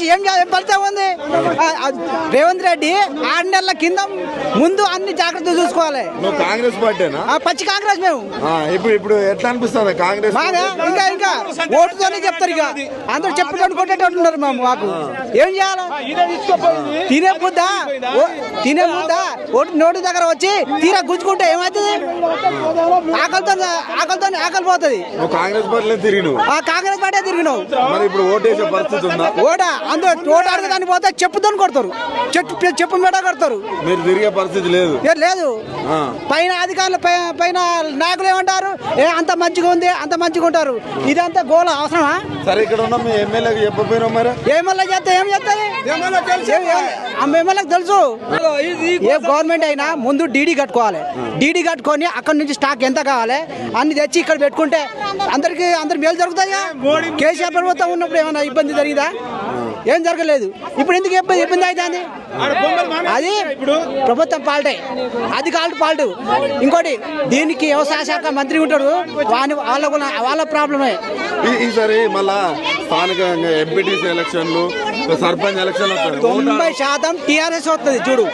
చేసి ఏం ఫలితం ఉంది? రేవంత్ రెడ్డి ఆరు నెలల కింద ముందు అన్ని జాగ్రత్తలు చూసుకోవాలి. కాంగ్రెస్ పార్టీనా? ఆ, పచ్చి కాంగ్రెస్ మేము. ఆ, ఇప్పుడు ఇప్పుడు ఎట్లా అనిపిస్తుంది కాంగ్రెస్ ఇంకా ఇంకా ఓటుతోనే చెప్తారు ఇక. అందరూ చెప్పుకొని కొట్టేటట్టున్నారు మేము మాకు ఏం చేయాలి? తినే బుద్ధ? తినే బుద్ధ? ఓటు నోటి దగ్గర వచ్చి తీరా గుంజుకుంటే ఏమవుతుంది? ఆకలితో ఆకలితో ఆకలి పోతుంది. కాంగ్రెస్ పార్టీలో తిరిగి నువ్వు ఆ కాంగ్రెస్ పార్టీ తిరిగినావు. మరి ఇప్పుడు ఓటేసే పరిస్థితి ఉందా? ఓట? అందరూ ఓట అడిగే దాన్ని పోతే చెప్పుతో కొడతారు. చెట్టు చెప్పు మీద కొడతారు. మీరు తిరిగే పరిస్థితి లేదు. లేదు. ఆ. పైన అధికారులు పైన నాయకులు ఏమంటారు? ఏ అంత మంచిగా ఉంది అంత మంచిగా ఉంటారు. ఇదంతా గోల అవసరమా? సరే ఇక్కడ ఉన్న మీ ఎమ్మెల్యేకి చెప్పపోయినావు మరి. ఏమల్లా చేస్తే ఏం చేస్తుంది? ఎమ్మెల్యేకి తెలుసు. ఏ గవర్నమెంట్ అయినా ముందు డీడీ కట్టుకోవాలి. డీడీ కట్టుకొని అక్కడ నుంచి స్టాక్ ఎంత కావాలి? అన్ని తెచ్చి ఇక్కడ పెట్టుకుంటే అందరికి అందరు మేలు జరుగుతాయా? కేసీఆర్ ప్రభుత్వం ఉన్నప్పుడు ఏమైనా ఇబ్బంది జరిగిందా? ఏం జరగలేదు. ఇప్పుడు ఎందుకు ఇబ్బంది ఇబ్బంది అవుతుంది? అది ప్రభుత్వం పాల్టే. అది కాల్ట్ పాల్టు. ఇంకోటి దీనికి వ్యవసాయ శాఖ మంత్రి ఉంటాడు. వాళ్ళ కూడా- వాళ్ళ ప్రాబ్లమే. సరే ఈసారి మళ్ళా స్థానికంగా ఎంపీటీసీ ఎలక్షన్లు సర్పంచ్ ఎలక్షన్లు వస్తాయి. తొంభై శాతం టీఆర్ఎస్ వస్తుంది చూడు.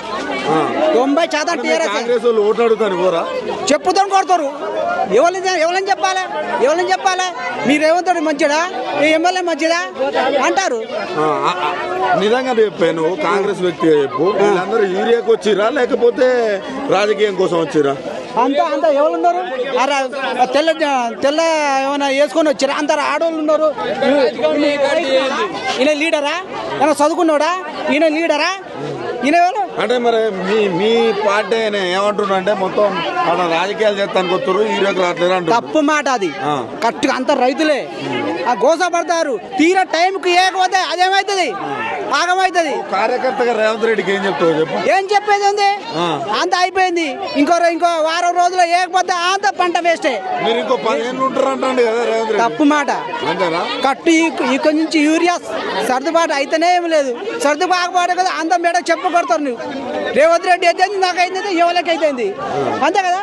తొంభై శాతం టీఆర్ఎస్ కాంగ్రెస్ వాళ్ళు ఓటు అడుగుతారు పోరా? చెప్పుతో కొడతారు. ఎవరిని ఎవరిని చెప్పాలి? ఎవరిని చెప్పాలి? మీరు రేవంత్ మంచిదా ఈ ఎమ్మెల్యే మంచిదా అంటారు. నిజంగా చెప్పే నువ్వు కాంగ్రెస్ వ్యక్తిగా చెప్పు. వీళ్ళందరూ యూరియాకి వచ్చిరా లేకపోతే రాజకీయం కోసం వచ్చిరా? అంతా అంతా ఎవరు ఉన్నారు? అరే, తెల్ల తెల్ల ఏమైనా వేసుకొని వచ్చారా? అంత ఆడవాళ్ళు ఉన్నారు. ఈయన లీడరా? ఏమైనా చదువుకున్నాడా? ఈయన లీడరా? ఈయన ఎవరు? అంటే మరి మీ మీ పార్టీ ఏమంటున్నా అంటే మొత్తం ఆడ రాజకీయాలు చేస్తానికి వస్తారు యూరియాకి రావట్లేదు అంటారు తప్పు మాట అది. కరెక్ట్గా అంత రైతులే. ఆ గోస పడతారు తీరా టైంకి ఏకపోతే అదేమవుతుంది ఆగమవుతుంది కార్యకర్తగా రేవంత్ రెడ్డికి ఏం చెప్తావు చెప్పు. ఏం చెప్పేది ఉంది. అంత అయిపోయింది. ఇంకో ఇంకో వారం రోజులు ఏకపోతే అంత పంట వేస్టే. మీరు ఇంకో పదిహేను ఉంటారు కదా రేవంత్ రెడ్డి. తప్పు మాట. అంతేనా కట్టు ఈ- ఇక్కడి నుంచి యూరియా సర్దుబాటు అయితేనే ఏమి లేదు. సర్దుబాటు కదా అంత మేడ చెప్పు కొడతారు నువ్వు. రేవంత్ రెడ్డి అయితే నాకైంది ఎవరికి అయితే అంతే కదా?